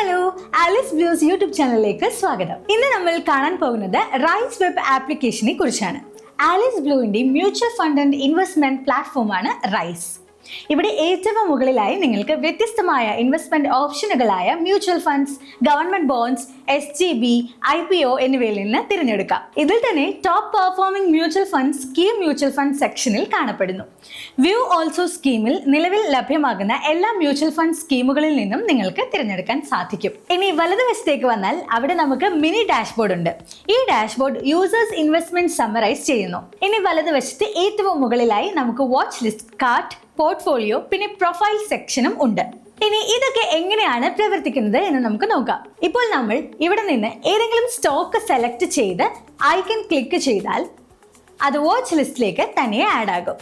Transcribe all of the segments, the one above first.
Hello Alice Blue's YouTube ചാനലിലേക്ക് സ്വാഗതം. ഇന്ന് നമ്മൾ കാണാൻ പോകുന്നത് റൈസ് വെബ് ആപ്ലിക്കേഷനെ കുറിച്ചാണ്. ആലിസ് ബ്ലൂവിന്റെ മ്യൂച്വൽ ഫണ്ട് ആൻഡ് ഇൻവെസ്റ്റ്മെന്റ് പ്ലാറ്റ്ഫോമാണ് റൈസ് ഇവിടെ ഏറ്റവും മുകളിലായി നിങ്ങൾക്ക് വ്യത്യസ്തമായ investment ഓപ്ഷനുകളായ mutual funds government bonds S G B I P O എന്നിവയിൽ നിന്ന് തിരഞ്ഞെടുക്കാം. ഇതിൽ തന്നെ top performing mutual fund scheme mutual fund സെക്ഷനിൽ കാണപ്പെടുന്നു. വ്യൂ ഓൾസോ സ്കീമിൽ നിലവിൽ ലഭ്യമാകുന്ന എല്ലാ മ്യൂച്വൽ ഫണ്ട് സ്കീമുകളിൽ നിന്നും നിങ്ങൾക്ക് തിരഞ്ഞെടുക്കാൻ സാധിക്കും. ഇനി വലതുവശത്തേക്ക് വന്നാൽ അവിടെ നമുക്ക് മിനി ഡാഷ്ബോർഡ് ഉണ്ട്. ഈ ഡാഷ്ബോർഡ് യൂസേഴ്സ് ഇൻവെസ്റ്റ്മെന്റ് സമ്മറൈസ് ചെയ്യുന്നു. ഇനി വലതുവശത്ത് ഏറ്റവും മുകളിലായി നമുക്ക് വാച്ച് ലിസ്റ്റ് കാർട്ട് പോർട്ട്ഫോളിയോ പിന്നെ പ്രൊഫൈൽ സെക്ഷനും ഉണ്ട്. ഇനി ഇതൊക്കെ എങ്ങനെയാണ് പ്രവർത്തിക്കുന്നത് എന്ന് നമുക്ക് നോക്കാം. ഇപ്പോൾ നമ്മൾ ഇവിടെ നിന്ന് ഏതെങ്കിലും സ്റ്റോക്ക് സെലക്ട് ചെയ്ത് ഐക്കൺ ക്ലിക്ക് ചെയ്താൽ അത് വാച്ച് ലിസ്റ്റിലേക്ക് തന്നെ ആഡ് ആകും.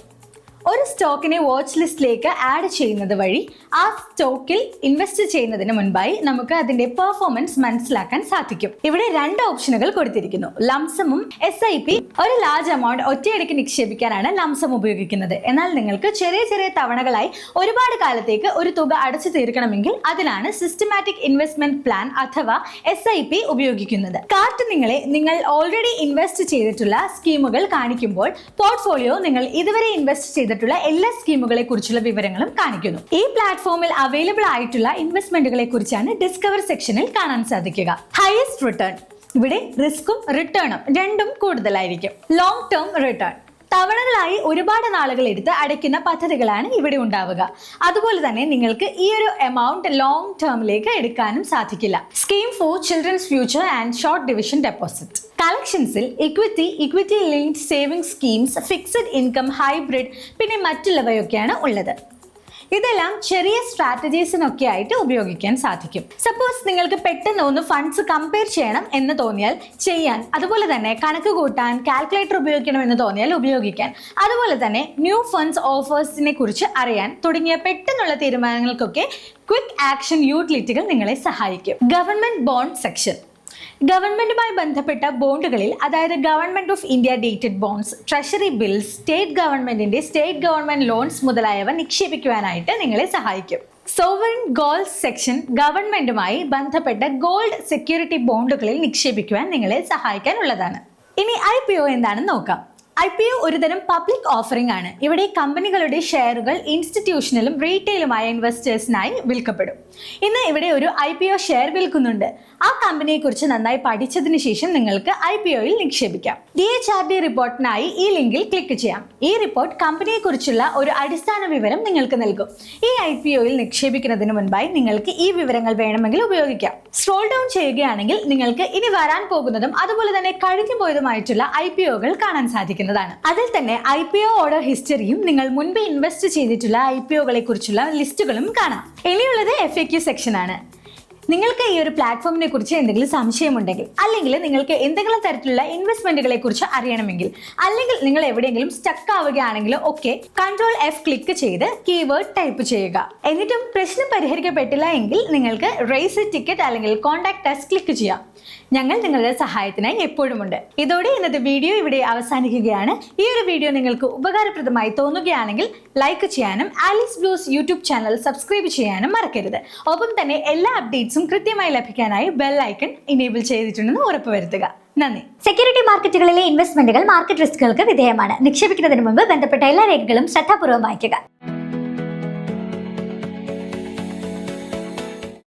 ഒരു സ്റ്റോക്കിനെ വാച്ച് ലിസ്റ്റിലേക്ക് ആഡ് ചെയ്യുന്നത് വഴി ആ സ്റ്റോക്കിൽ ഇൻവെസ്റ്റ് ചെയ്യുന്നതിന് മുൻപായി നമുക്ക് അതിന്റെ പെർഫോമൻസ് മനസ്സിലാക്കാൻ സാധിക്കും. ഇവിടെ രണ്ട് ഓപ്ഷനുകൾ കൊടുത്തിരിക്കുന്നു. ലംസമും എസ് ഐ പി ഒരു ലാർജ് എമൗണ്ട് ഒറ്റയടിക്ക് നിക്ഷേപിക്കാനാണ് ലംസം ഉപയോഗിക്കുന്നത്. എന്നാൽ നിങ്ങൾക്ക് ചെറിയ ചെറിയ തവണകളായി ഒരുപാട് കാലത്തേക്ക് ഒരു തുക അടച്ചു തീർക്കണമെങ്കിൽ അതിനാണ് സിസ്റ്റമാറ്റിക് ഇൻവെസ്റ്റ്മെന്റ് പ്ലാൻ അഥവാ എസ് ഐ പി ഉപയോഗിക്കുന്നത്. കാർട്ട് നിങ്ങളെ നിങ്ങൾ ഓൾറെഡി ഇൻവെസ്റ്റ് ചെയ്തിട്ടുള്ള സ്കീമുകൾ കാണിക്കുമ്പോൾ പോർട്ട്ഫോളിയോ നിങ്ങൾ ഇതുവരെ ഇൻവെസ്റ്റ് ചെയ്തിട്ടുള്ള എല്ലാ സ്കീമുകളെ കുറിച്ചുള്ള വിവരങ്ങളും കാണിക്കുന്നു. ഈ പ്ലാറ്റ്ഫോമിൽ അവൈലബിൾ ആയിട്ടുള്ള ഇൻവെസ്റ്റ്മെന്റുകളെ കുറിച്ചാണ് ഡിസ്കവർ സെക്ഷനിൽ കാണാൻ സാധിക്കുക. ഹയസ്റ്റ് റിട്ടേൺ ഇവിടെ റിസ്ക്കും റിട്ടേണും രണ്ടും കൂടുതലായിരിക്കും. ലോങ് ടേം റിട്ടേൺ തവണകളായി ഒരുപാട് നാളുകൾ എടുത്ത് അടയ്ക്കുന്ന പദ്ധതികളാണ് ഇവിടെ ഉണ്ടാവുക. അതുപോലെ തന്നെ നിങ്ങൾക്ക് ഈ ഒരു എമൗണ്ട് ലോങ് ടേമിലേക്ക് എടുക്കാനും സാധിക്കില്ല. Scheme for children's future and short division deposit കളക്ഷൻസിൽ equity equity linked saving schemes fixed income hybrid പിന്നെ മറ്റുള്ളവയൊക്കെയാണ് ഉള്ളത്. ഇതെല്ലാം ചെറിയ സ്ട്രാറ്റജീസിനൊക്കെ ആയിട്ട് ഉപയോഗിക്കാൻ സാധിക്കും. സപ്പോസ് നിങ്ങൾക്ക് പെട്ടെന്ന് ഒന്ന് ഫണ്ട്സ് കമ്പയർ ചെയ്യണം എന്ന് തോന്നിയാൽ ചെയ്യാൻ അതുപോലെ തന്നെ കണക്ക് കൂട്ടാൻ കാൽക്കുലേറ്റർ ഉപയോഗിക്കണം എന്ന് തോന്നിയാൽ ഉപയോഗിക്കാൻ അതുപോലെ തന്നെ ന്യൂ ഫണ്ട്സ് ഓഫേഴ്സിനെ കുറിച്ച് അറിയാൻ തുടങ്ങിയ പെട്ടെന്നുള്ള തീരുമാനങ്ങൾക്കൊക്കെ ക്വിക്ക് ആക്ഷൻ യൂട്ടിലിറ്റികൾ നിങ്ങളെ സഹായിക്കും. ഗവൺമെന്റ് ബോണ്ട് സെക്ഷൻ ഗവൺമെന്റുമായി ബന്ധപ്പെട്ട ബോണ്ടുകളിൽ അതായത് government of India dated bonds treasury bills state ഗവൺമെന്റിന്റെ സ്റ്റേറ്റ് ഗവൺമെന്റ് ലോൺസ് മുതലായവ നിക്ഷേപിക്കുവാനായിട്ട് നിങ്ങളെ സഹായിക്കും. സോവറിൻ ഗോൾഡ് സെക്ഷൻ ഗവൺമെന്റുമായി ബന്ധപ്പെട്ട ഗോൾഡ് സെക്യൂരിറ്റി ബോണ്ടുകളിൽ നിക്ഷേപിക്കുവാൻ നിങ്ങളെ സഹായിക്കാനുള്ളതാണ്. ഇനി ഐ പി ഒ എന്താണെന്ന് നോക്കാം. ഐ പി ഒ ഒരുതരം പബ്ലിക് ഓഫറിംഗ് ആണ്. ഇവിടെ കമ്പനികളുടെ ഷെയറുകൾ ഇൻസ്റ്റിറ്റ്യൂഷണലും റീറ്റെയിലുമായ ഇൻവെസ്റ്റേഴ്സിനായി വിൽക്കപ്പെടും. ഇന്ന് ഇവിടെ ഒരു ഐ പി ഒ ഷെയർ വിൽക്കുന്നുണ്ട്. ആ കമ്പനിയെ കുറിച്ച് നന്നായി പഠിച്ചതിന് ശേഷം നിങ്ങൾക്ക് ഐ പി ഒയിൽ നിക്ഷേപിക്കാം. ഡി എച്ച് ആർ ഡി റിപ്പോർട്ടിനായി ഈ ലിങ്കിൽ ക്ലിക്ക് ചെയ്യാം. ഈ റിപ്പോർട്ട് കമ്പനിയെ കുറിച്ചുള്ള ഒരു അടിസ്ഥാന വിവരം നിങ്ങൾക്ക് നൽകും. ഈ ഐ പി ഒയിൽ നിക്ഷേപിക്കുന്നതിന് മുൻപായി നിങ്ങൾക്ക് ഈ വിവരങ്ങൾ വേണമെങ്കിൽ ഉപയോഗിക്കാം. സ്ക്രോൾ ഡൗൺ ചെയ്യുകയാണെങ്കിൽ നിങ്ങൾക്ക് ഇനി വരാൻ പോകുന്നതും അതുപോലെ തന്നെ കഴിഞ്ഞു പോയതുമായിട്ടുള്ള ഐ പി ഒകൾ കാണാൻ സാധിക്കുന്നതാണ് അതിൽ തന്നെ ഐ പി ഒ ഓർഡർ ഹിസ്റ്ററിയും നിങ്ങൾ മുൻപ് ഇൻവെസ്റ്റ് ചെയ്തിട്ടുള്ള ഐ പി ഒകളെ കുറിച്ചുള്ള ലിസ്റ്റുകളും കാണാം. ഇനിയുള്ളത് എഫ് എ ക്യു സെക്ഷൻ ആണ്. നിങ്ങൾക്ക് ഈ ഒരു പ്ലാറ്റ്ഫോമിനെ കുറിച്ച് എന്തെങ്കിലും സംശയമുണ്ടെങ്കിൽ അല്ലെങ്കിൽ നിങ്ങൾക്ക് എന്തെങ്കിലും തരത്തിലുള്ള ഇൻവെസ്റ്റ്മെന്റുകളെ കുറിച്ച് അറിയണമെങ്കിൽ അല്ലെങ്കിൽ നിങ്ങൾ എവിടെയെങ്കിലും സ്റ്റക്ക് ആവുകയാണെങ്കിൽ ഒക്കെ കൺട്രോൾ എഫ് ക്ലിക്ക് ചെയ്ത് കീവേഡ് ടൈപ്പ് ചെയ്യുക. എന്നിട്ടും പ്രശ്നം പരിഹരിക്കപ്പെട്ടില്ല എങ്കിൽ നിങ്ങൾക്ക് റേസ് ടിക്കറ്റ് അല്ലെങ്കിൽ കോൺടാക്ട് അസ് ക്ലിക്ക് ചെയ്യാം. ഞങ്ങൾ നിങ്ങളുടെ സഹായത്തിനായി എപ്പോഴും ഉണ്ട് ഇതോടെ ഇന്നത്തെ വീഡിയോ ഇവിടെ അവസാനിക്കുകയാണ്. ഈ ഒരു വീഡിയോ നിങ്ങൾക്ക് ഉപകാരപ്രദമായി തോന്നുകയാണെങ്കിൽ ലൈക്ക് ചെയ്യാനും Alice Blue's YouTube channel subscribe ചെയ്യാനും മറക്കരുത്. ഒപ്പം തന്നെ എല്ലാ അപ്ഡേറ്റ്സും കൃത്യമായി ലഭിക്കാനായി ബെൽ ഐക്കൺ ഇനേബിൾ ചെയ്തിട്ടുണ്ടെന്ന് ഉറപ്പുവരുത്തുക നന്ദി. സെക്യൂരിറ്റി മാർക്കറ്റുകളിലെ ഇൻവെസ്റ്റ്മെന്റുകൾ മാർക്കറ്റ് റിസ്കുകൾക്ക് വിധേയമാണ്. നിക്ഷേപിക്കുന്നതിന് മുമ്പ് ബന്ധപ്പെട്ട എല്ലാ രേഖകളും ശ്രദ്ധാപൂർവം വായിക്കുക.